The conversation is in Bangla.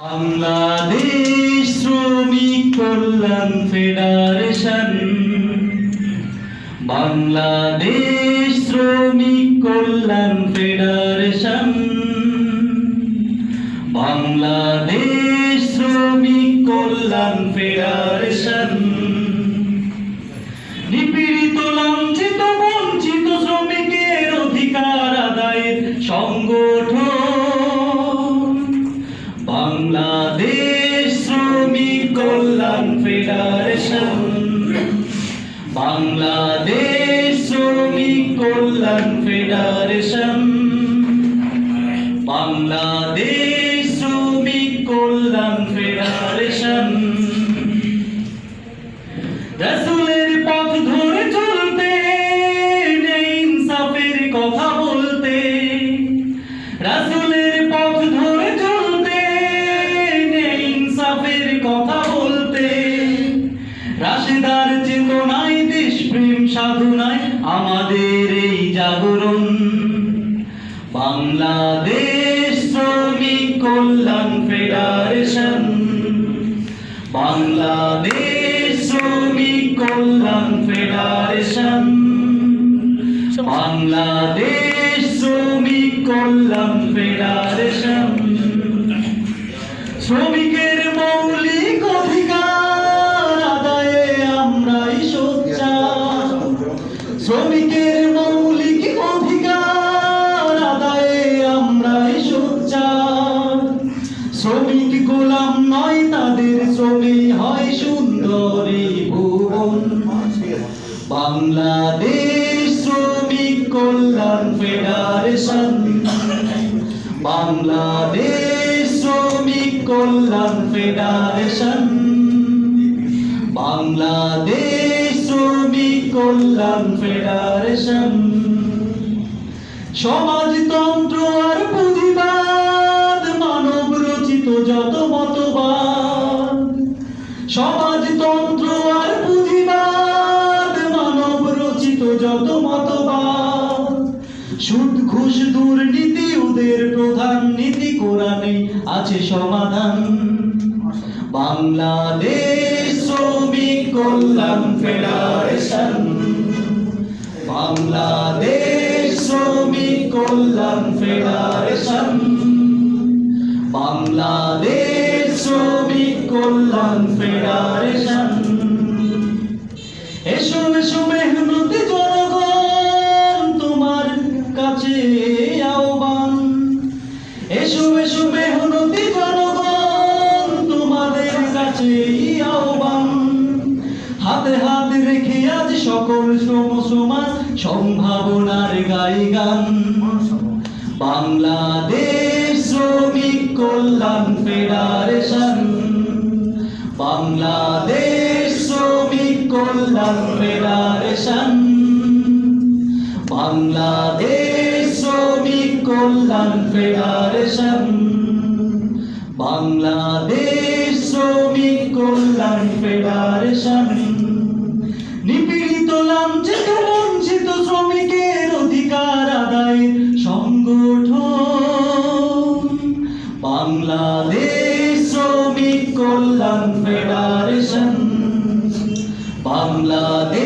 বাংলাদেশ শ্রমিক কল্যাণ ফেডারেশন। বাংলাদেশ শ্রমিক কল্যাণ ফেডারেশন। বাংলাদেশ শ্রমিক কল্যাণ ফেডারেশন। বাংলাদেশ শ্রমিক কল্যাণ ফেডারেশন। বাংলাদেশ শ্রমিক কল্যাণ ফেডারেশন। জাগরণ। বাংলাদেশ শ্রমিক কল্যাণ ফেডারেশন। বাংলাদেশ শ্রমিক কল্যাণ ফেডারেশন। বাংলাদেশ শ্রমিক কল্যাণ ফেডারেশন। শ্রমিকের তাদের হয় সুন্দর ভুবন। বাংলাদেশ শ্রমিক কল্যাণ ফেডারেশন। বাংলাদেশ শ্রমিক কল্যাণ ফেডারেশন। বাংলাদেশ শ্রমিক কল্যাণ ফেডারেশন। সমাজতন্ত্র আর সমাজতন্ত্র আর মানব রচিত যত মতবাদ। সুদ দুর্নীতি ওদের প্রধান নীতি আছে সমাধান। বাংলাদেশ শ্রমিক Kalyan federation. Bangladesh Shramik Kalyan federation. Bangladesh Kalyan federation. এসো এসো মেহনতি জনগণ, তোমার কাছে আহ্বান। এসো এসো মেহনতি জনগণ, তোমাদের কাছে আহ্বান। হাতে হাত রেখে আজ সকল শ্রম সমাজ সম্ভাবনার গাই গান। বাংলাদেশ শ্রমিক কল্যাণ ফেডারেশন। বাংলাদেশ শ্রমিক কল্যাণ ফেডারেশন। বাংলাদেশ শ্রমিক কল্যাণ ফেডারেশন। বাংলাদেশ শ্রমিক কল্যাণ ফেডারেশন। বাংলাদেশ